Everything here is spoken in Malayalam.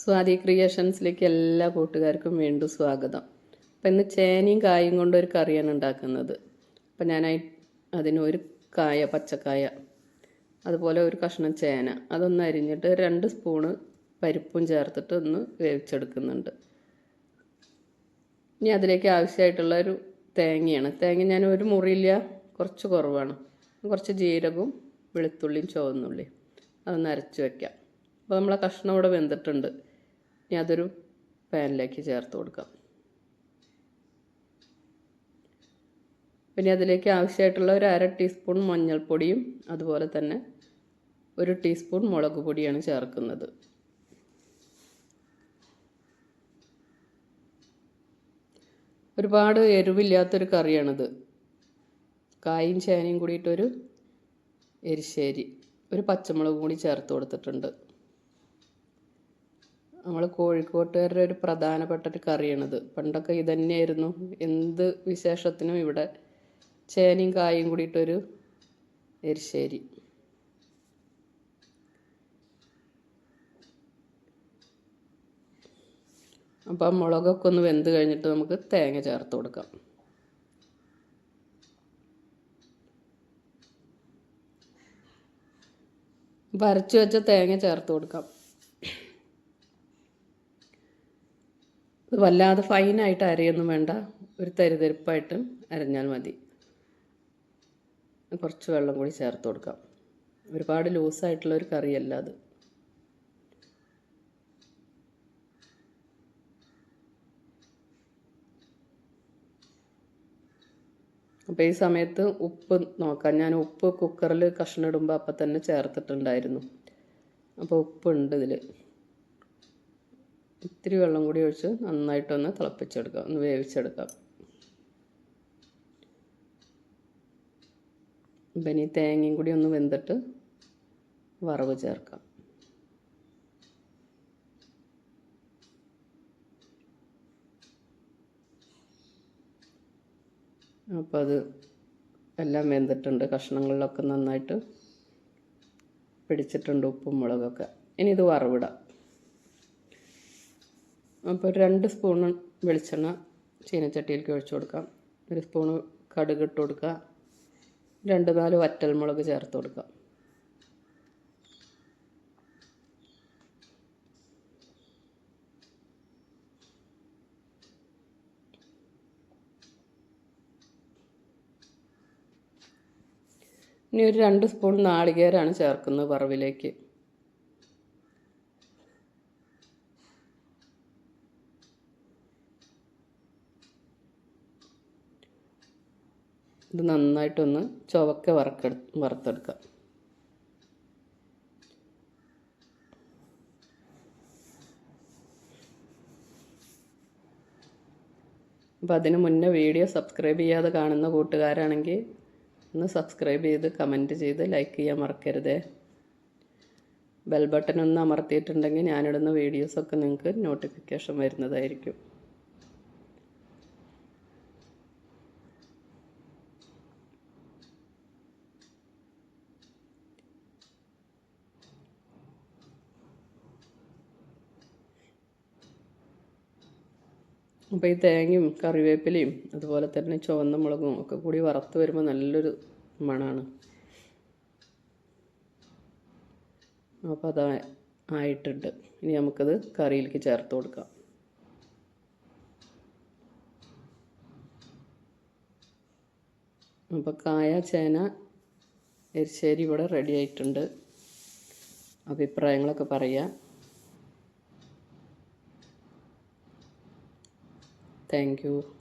സ്വാതി ക്രിയേഷൻസിലേക്ക് എല്ലാ കൂട്ടുകാർക്കും വീണ്ടും സ്വാഗതം. അപ്പം ഇന്ന് ചേനയും കായും കൊണ്ട് ഒരു കറിയാണ് ഉണ്ടാക്കുന്നത്. അപ്പം ഞാനായി അതിന് ഒരു കായ പച്ചക്കായ അതുപോലെ ഒരു കഷ്ണം ചേന അതൊന്ന് അരിഞ്ഞിട്ട് രണ്ട് സ്പൂണ് പരിപ്പും ചേർത്തിട്ട് ഒന്ന് വേവിച്ചെടുക്കുന്നുണ്ട്. ഇനി അതിലേക്ക് ആവശ്യമായിട്ടുള്ള ഒരു തേങ്ങയാണ്. തേങ്ങ ഞാൻ ഒരു മുറിയില്ല കുറച്ച് കുറവാണ്. കുറച്ച് ജീരകവും വെളുത്തുള്ളിയും ചുവന്നുള്ളിയും അതൊന്ന് അരച്ച് വയ്ക്കാം അപ്പോൾ നമ്മളെ കഷ്ണം ഇവിടെ വെന്തിട്ടുണ്ട്. ഇനി അതൊരു പാനിലേക്ക് ചേർത്ത് കൊടുക്കാം. പിന്നെ അതിലേക്ക് ആവശ്യമായിട്ടുള്ള ഒരു അര ടീസ്പൂൺ മഞ്ഞൾപ്പൊടിയും അതുപോലെ തന്നെ ഒരു ടീസ്പൂൺ മുളക് പൊടിയാണ് ചേർക്കുന്നത്. ഒരുപാട് എരിവില്ലാത്തൊരു കറിയാണിത്. കായും ചേനയും കൂടിയിട്ടൊരു എരിശ്ശേരി ഒരു പച്ചമുളകും കൂടി ചേർത്ത് കൊടുത്തിട്ടുണ്ട്. നമ്മൾ കോഴിക്കോട്ടുകാരുടെ ഒരു പ്രധാനപ്പെട്ട ഒരു കറിയാണിത്. പണ്ടൊക്കെ ഇതന്നെയായിരുന്നു. എന്ത് വിശേഷത്തിനും ഇവിടെ ചേനയും കായും കൂടിയിട്ടൊരു എരിശ്ശേരി. അപ്പം മുളകൊക്കെ ഒന്ന് വെന്ത് കഴിഞ്ഞിട്ട് നമുക്ക് തേങ്ങ ചേർത്ത് കൊടുക്കാം. വരച്ചു വെച്ച തേങ്ങ ചേർത്ത് കൊടുക്കാം. ഇത് വല്ലാതെ ഫൈനായിട്ട് അരയൊന്നും വേണ്ട. ഒരു തരിതരിപ്പായിട്ട് അരഞ്ഞാൽ മതി. കുറച്ച് വെള്ളം കൂടി ചേർത്ത് കൊടുക്കാം. ഒരുപാട് ലൂസായിട്ടുള്ള ഒരു കറിയല്ല അത്. അപ്പോൾ ഈ സമയത്ത് ഉപ്പ് നോക്കാം. ഞാൻ ഉപ്പ് കുക്കറിൽ കഷ്ണം ഇടുമ്പോൾ അപ്പം തന്നെ ചേർത്തിട്ടുണ്ടായിരുന്നു. അപ്പോൾ ഉപ്പുണ്ട് ഇതിൽ ഇത്തിരി വെള്ളം കൂടി ഒഴിച്ച് നന്നായിട്ടൊന്ന് തിളപ്പിച്ചെടുക്കാം ഒന്ന് വേവിച്ചെടുക്കാം. അപ്പം തേങ്ങയും കൂടി ഒന്ന് വെന്തിട്ട് വറവ് ചേർക്കാം. അപ്പോൾ അത് എല്ലാം വെന്തിട്ടുണ്ട് കഷ്ണങ്ങളിലൊക്കെ നന്നായിട്ട് പിടിച്ചിട്ടുണ്ട് ഉപ്പും മുളകൊക്കെ. ഇനി ഇത് വറവിടാം. അപ്പോൾ ഒരു രണ്ട് സ്പൂൺ വെളിച്ചെണ്ണ ചീനച്ചട്ടിയിലേക്ക് ഒഴിച്ചു കൊടുക്കാം. ഒരു സ്പൂണ് കടുക് ഇട്ട് കൊടുക്കുക. രണ്ട് നാല് വറ്റൽമുളക് ചേർത്ത് കൊടുക്കാം ഇനി ഒരു രണ്ട് സ്പൂൺ നാളികേരാണ് ചേർക്കുന്നത് വറവിലേക്ക്. ഇത് നന്നായിട്ടൊന്ന് ചുവക്ക വറക്കെടു വറുത്തെടുക്കാം. അപ്പോൾ അതിന് മുന്നേ വീഡിയോ സബ്സ്ക്രൈബ് ചെയ്യാതെ കാണുന്ന കൂട്ടുകാരാണെങ്കിൽ ഒന്ന് സബ്സ്ക്രൈബ് ചെയ്ത് കമന്റ് ചെയ്ത് ലൈക്ക് ചെയ്യാൻ മറക്കരുതേ. ബെൽ ബട്ടൺ ഒന്ന് അമർത്തിയിട്ടുണ്ടെങ്കിൽ ഞാനിടുന്ന വീഡിയോസൊക്കെ നിങ്ങൾക്ക് നോട്ടിഫിക്കേഷൻ വരുന്നതായിരിക്കും. അപ്പോൾ ഈ തേങ്ങയും കറിവേപ്പിലയും അതുപോലെ തന്നെ ചുവന്ന മുളകും ഒക്കെ കൂടി വറുത്ത് വരുമ്പോൾ നല്ലൊരു മണമാണ് അപ്പോൾ അത് ആയിട്ടുണ്ട്. ഇനി നമുക്കത് കറിയിലേക്ക് ചേർത്ത് കൊടുക്കാം. അപ്പോൾ കായ ചേന എരിശ്ശേരി ഇവിടെ റെഡി ആയിട്ടുണ്ട്. അഭിപ്രായങ്ങളൊക്കെ പറയാം. Thank you.